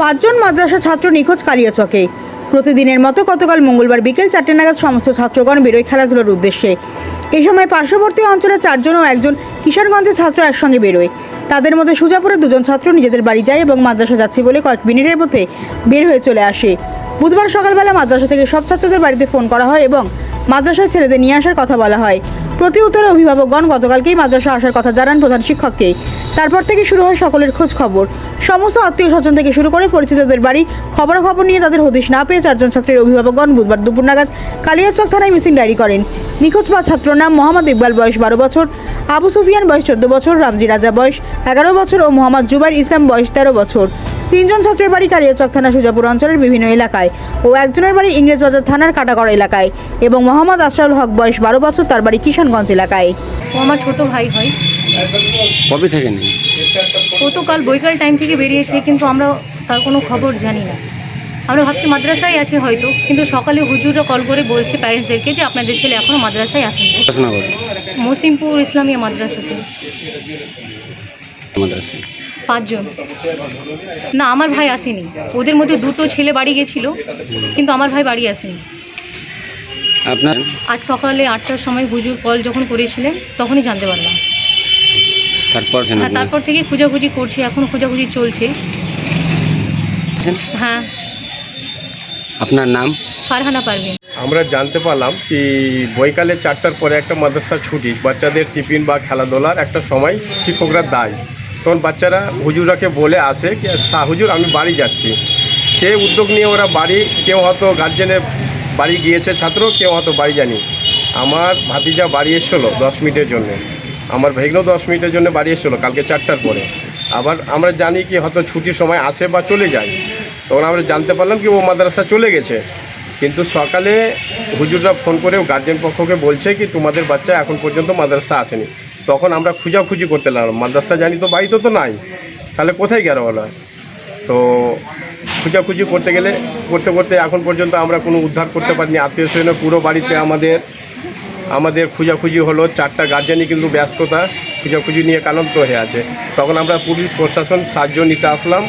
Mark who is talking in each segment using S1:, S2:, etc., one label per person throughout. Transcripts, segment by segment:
S1: পাঁচজন মাদ্রাসা ছাত্র নিখোঁজ কালিয়াচকে প্রতিদিনের মতো গতকাল মঙ্গলবার বিকেল চারটে নাগাদ সমস্ত ছাত্রগণ বেরোয় খেলাধুলার উদ্দেশ্যে। এই সময় পার্শ্ববর্তী অঞ্চলে চারজন ও একজন কিশোরগঞ্জের ছাত্র একসঙ্গে বেরোয়। তাদের মধ্যে সুজাপুরে দুজন ছাত্র নিজেদের বাড়ি যায় এবং মাদ্রাসা যাচ্ছে বলে কয়েক মিনিটের মধ্যে বের হয়ে চলে আসে। বুধবার সকালবেলা মাদ্রাসা থেকে সব ছাত্রদের বাড়িতে ফোন করা হয় এবং মাদ্রাসায় ছেলেদের নিয়ে আসার কথা বলা হয়। প্রতি উত্তরে অভিভাবকগণ গতকালকেই মাদ্রাসা আসার কথা জানান প্রধান শিক্ষককে। তারপর থেকে শুরু হয় সকলের খোঁজ খবর। সমস্ত আত্মীয় স্বজন থেকে শুরু করে পরিচিতদের বাড়ি খবরাখবর নিয়ে তাদের হদিশ না পেয়ে চারজন ছাত্রের অভিভাবকগণ বুধবার দুপুর নাগাদ কালিয়াচক থানায় মিসিং ডায়েরি করেন। নিখোঁজ পাওয়া ছাত্র নাম মোহাম্মদ ইকবাল বয়স বারো বছর, আবু সুফিয়ান বয়স চোদ্দ বছর, রামজি রাজা বয়স এগারো বছর ও মোহাম্মদ জুবাইর ইসলাম বয়স তেরো বছর। তিনজন ছাত্রের বাড়ি কালিয়াচক থানা সুজাপুর অঞ্চলের বিভিন্ন এলাকায় ও একজনের বাড়ি ইংরেজবাজার থানার কাটাগড় এলাকায় এবং মোহাম্মদ আশরাফুল হক বয়স বারো বছর, তার বাড়ি কিষানগঞ্জ এলাকায়।
S2: ও আমার ছোট ভাই হয়।
S3: কবে থেকে নেই
S2: ও তো কাল বৈকাল টাইম থেকে বেরিয়েছে কিন্তু আমরা তার কোনো খবর জানি না। আমরা ভাবছি মাদ্রাসায় আছে হয়তো কিন্তু সকালে হুজুররা কল করে বলছে প্যারেন্টসদেরকে যে আপনাদের ছেলে এখনও মাদ্রাসায় আসেনি। মসিমপুর ইসলামিয়া মাদ্রাসাতে।
S3: মাদ্রাসায়
S2: পাঁচজন। না আমার ভাই আসেনি। ওদের মধ্যে দুটো ছেলে বাড়ি গেছিল কিন্তু আমার ভাই বাড়ি আসেনি।
S3: আপনার?
S2: আজ সকালে আটটার সময় হুজুর কল যখন করেছিলেন তখনই জানতে পারলাম।
S3: তারপর
S2: হ্যাঁ তারপর থেকে খোঁজাখুঁজি করছি এখন খোঁজাখুঁজি চলছে। হ্যাঁ?
S3: আপনার নাম?
S2: ফারহানা পারভিন।
S4: আমরা জানতে পারলাম কি বৈকালে চারটার পরে একটা মাদ্রাসা ছুটি বাচ্চাদের টিফিন বা খেলাধুলার একটা সময় শিক্ষকরা দেয়। তখন বাচ্চারা হুজুরাকে বলে আসে কি শাহ হুজুর আমি বাড়ি যাচ্ছি। সে উদ্যোগ নিয়ে ওরা বাড়ি কেউ হয়তো গার্জেনের বাড়ি গিয়েছে ছাত্র কেউ হয়তো বাড়ি যায়নি। আমার ভাতিজা বাড়ি এসেছিল দশ মিনিটের জন্য। আমার ভাইগনও দশ মিনিটের জন্য বাড়ি এসেছিল, কালকে চারটার পরে। আবার আমরা জানি কি হয়তো ছুটির সময় আসে বা চলে যায়। তখন আমরা জানতে পারলাম কি ও মাদ্রাসা চলে গেছে। কিন্তু সকালে হুজুররা ফোন করেও গার্জেন পক্ষকে বলছে কি, তোমাদের বাচ্চা এখন পর্যন্ত মাদ্রাসা আসেনি। তখন আমরা খুঁজাখুঁজি করতে লাগলাম, মাদ্রাসা জানি তো বাড়িতে তো নাই, তাহলে কোথায় গেল বলা? তো খুঁজাখুঁজি করতে গেলে, করতে করতে এখন পর্যন্ত আমরা কোনো উদ্ধার করতে পারিনি, আত্মীয় স্বজনের পুরো বাড়িতে আমাদের আমাদের খুঁজাখুঁজি হলো চারটা গার্জেনই কিন্তু ব্যস্ততা খুঁজাখুঁজি নিয়ে কালন্ত হয়ে আছে। তখন আমরা পুলিশ প্রশাসন সাহায্য নিতে আসলাম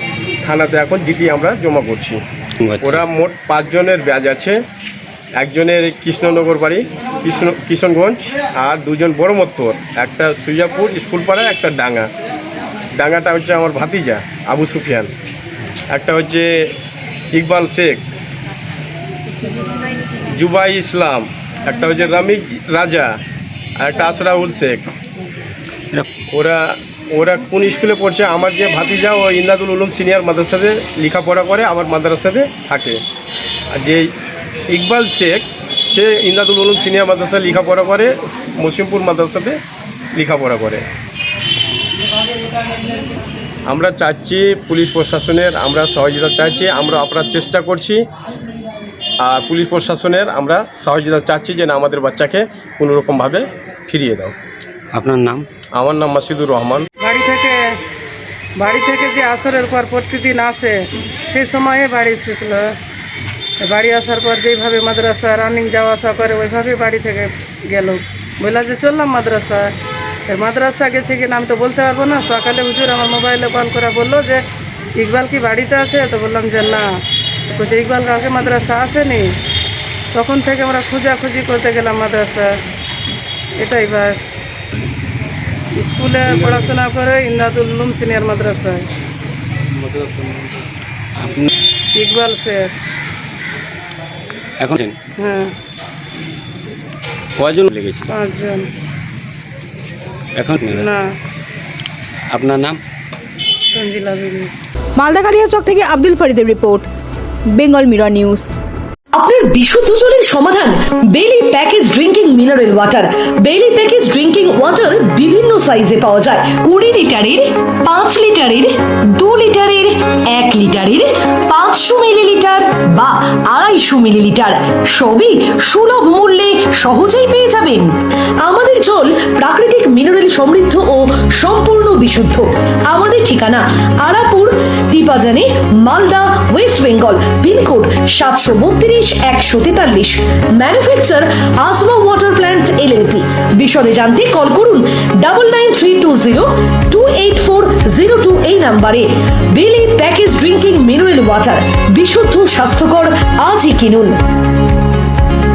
S4: থানাতে এখন জিটি আমরা জমা করছি।
S3: আচ্ছা।
S4: ওরা মোট পাঁচজনের ব্যাজ আছে একজনের কৃষ্ণনগর বাড়ি কৃষ্ণ কিশনগঞ্জ আর দুজন বড় মত্তর একটা সুজাপুর স্কুল পাড়া একটা ডাঙ্গা। ডাঙ্গাটা হচ্ছে আমার ভাতিজা আবু সুফিয়ান। একটা হচ্ছে ইকবাল শেখ জুবাই ইসলাম। একটা হচ্ছে রামিজ রাজা আর একটা আসরাউল শেখ। ওরা ওরা কোন স্কুলে পড়ছে? আমার যে ভাতিজা ও ইন্দাদুল উলুম সিনিয়র মাদ্রাসাতে লেখাপড়া করে আমার মাদ্রাসাতে থাকে। আর যে ইকবাল শেখ সে ইন্দাদুল উলুম সিনিয়র মাদ্রাসা লেখাপড়া করে মসিমপুর মাদ্রাসাতে লেখাপড়া করে। আমরা চাচ্ছি পুলিশ প্রশাসনের আমরা সহযোগিতা চাইছি আমরা আপনার চেষ্টা করছি। আর পুলিশ প্রশাসনের আমরা সহযোগিতা চাচ্ছি যে না আমাদের বাচ্চাকে কোনো রকমভাবে ফিরিয়ে দাও।
S3: আপনার নাম?
S4: আমার নাম মাসিদুর রহমান।
S5: বাড়ি থেকে বাড়ি থেকে যে আসরের পর প্রতিদিন আসে সেই সময়ে বাড়ি এসেছিল। বাড়ি আসার পর যেইভাবে মাদ্রাসা রানিং যাওয়া আসা করে ওইভাবে বাড়ি থেকে গেল। বললাম যে চললাম মাদ্রাসা। মাদ্রাসা গেছে কিনা আমি তো বলতে পারব না। সকালে হুজুর আমার মোবাইলে কল করে বলল যে ইকবাল কি বাড়িতে আছে? তো বললাম যে না। বলছে ইকবাল কালকে মাদ্রাসা আসেনি? তখন থেকে আমরা খোঁজাখুঁজি করতে গেলাম মাদ্রাসা। এটাই বাস। স্কুলে পড়াশোনা করে ইন্দাদুল উলুম সিনিয়র মাদ্রাসায়
S3: আপনি
S5: ইকবাল শেখ
S3: এখন
S5: হ্যাঁ।
S3: কয়জন লেগেছে?
S5: পাঁচজন।
S3: এখন
S5: না।
S3: আপনার নাম?
S5: সঞ্জিলা বিবি
S1: কালিয়াচক থেকে আব্দুল ফরিদের রিপোর্ট। Bengal Mirror News.
S6: আপনার বিশুদ্ধ জলের সমাধান Bailey package drinking mineral water Bailey package drinking water বিভিন্ন সাইজে পাওয়া যায়। কুড়ি লিটারের, পাঁচ লিটারের, দু লিটারের, এক লিটারের পাঁচ পাঁচশো মিলিলিটার বা আড়াইশো মিলিলিটার। সবই সুলভ মূল্যে সহজেই পেয়ে যাবেন। আমাদের জল প্রাকৃতিক মিনারেল সমৃদ্ধ ও সম্পূর্ণ বিশুদ্ধ। আমাদের ঠিকানা Arapur দীপাজানে Malda, west Bengal, pin code সাতশো বত্রিশ, একশো তেতাল্লিশ। Manufacture Asma water plant LLP. বিশদে জানতে কল করুন double nine three two zero two eight four zero two এই নাম্বারে Bailey package drinking mineral water বিশুদ্ধ স্বাস্থ্যকর আজই কিনুন